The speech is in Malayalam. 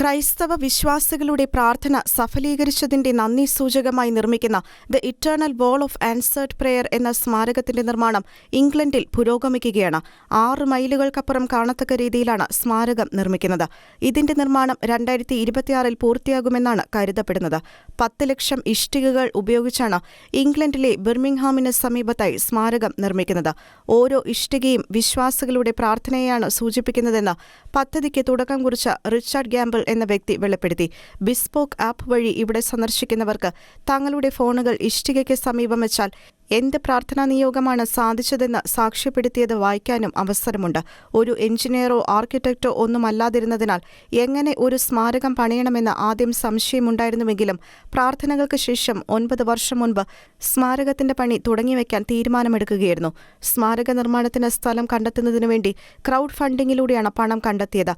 ക്രൈസ്തവ വിശ്വാസികളുടെ പ്രാർത്ഥന സഫലീകരിച്ചതിന്റെ നന്ദി സൂചകമായി നിർമ്മിക്കുന്ന the eternal wall of answered prayer എന്ന സ്മാരകത്തിന്റെ നിർമ്മാണം ഇംഗ്ലണ്ടിൽ പുരോഗമിക്കുകയാണ്. ആറ് മൈലുകൾക്കപ്പുറം കാണത്തക്ക രീതിയിലാണ് സ്മാരകം നിർമ്മിക്കുന്നത്. ഇതിന്റെ നിർമ്മാണം രണ്ടായിരത്തി ഇരുപത്തിയാറിൽ പൂർത്തിയാകുമെന്നാണ് കരുതപ്പെടുന്നത്. പത്ത് ലക്ഷം ഇഷ്ടികകൾ ഉപയോഗിച്ചാണ് ഇംഗ്ലണ്ടിലെ ബിർമിംഗ്ഹാമിന് സമീപത്തായി സ്മാരകം നിർമ്മിക്കുന്നത്. ഓരോ ഇഷ്ടികയും വിശ്വാസികളുടെ പ്രാർത്ഥനയെയാണ് സൂചിപ്പിക്കുന്നതെന്ന് പദ്ധതിക്ക് തുടക്കം കുറിച്ച റിച്ചാർഡ് ഗ്യാമ്പിൾ എന്ന വ്യക്തി വെളിപ്പെടുത്തി. ബിസ്പോക്ക് ആപ്പ് വഴി ഇവിടെ സന്ദർശിക്കുന്നവർക്ക് തങ്ങളുടെ ഫോണുകൾ ഇഷ്ടികയ്ക്ക് സമീപം വെച്ചാൽ എന്ത് പ്രാർത്ഥനാ നിയോഗമാണ് സാധിച്ചതെന്ന് സാക്ഷ്യപ്പെടുത്തിയത് വായിക്കാനും അവസരമുണ്ട്. ഒരു എഞ്ചിനീയറോ ആർക്കിടെക്റ്റോ ഒന്നുമല്ലാതിരുന്നതിനാൽ എങ്ങനെ ഒരു സ്മാരകം പണിയണമെന്ന് ആദ്യം സംശയമുണ്ടായിരുന്നുവെങ്കിലും പ്രാർത്ഥനകൾക്ക് ശേഷം ഒൻപത് വർഷം മുൻപ് സ്മാരകത്തിന്റെ പണി തുടങ്ങിവെക്കാൻ തീരുമാനമെടുക്കുകയായിരുന്നു. സ്മാരക നിർമ്മാണത്തിന് സ്ഥലം കണ്ടെത്തുന്നതിനു വേണ്ടി ക്രൗഡ് ഫണ്ടിങ്ങിലൂടെയാണ് പണം കണ്ടെത്തിയത്.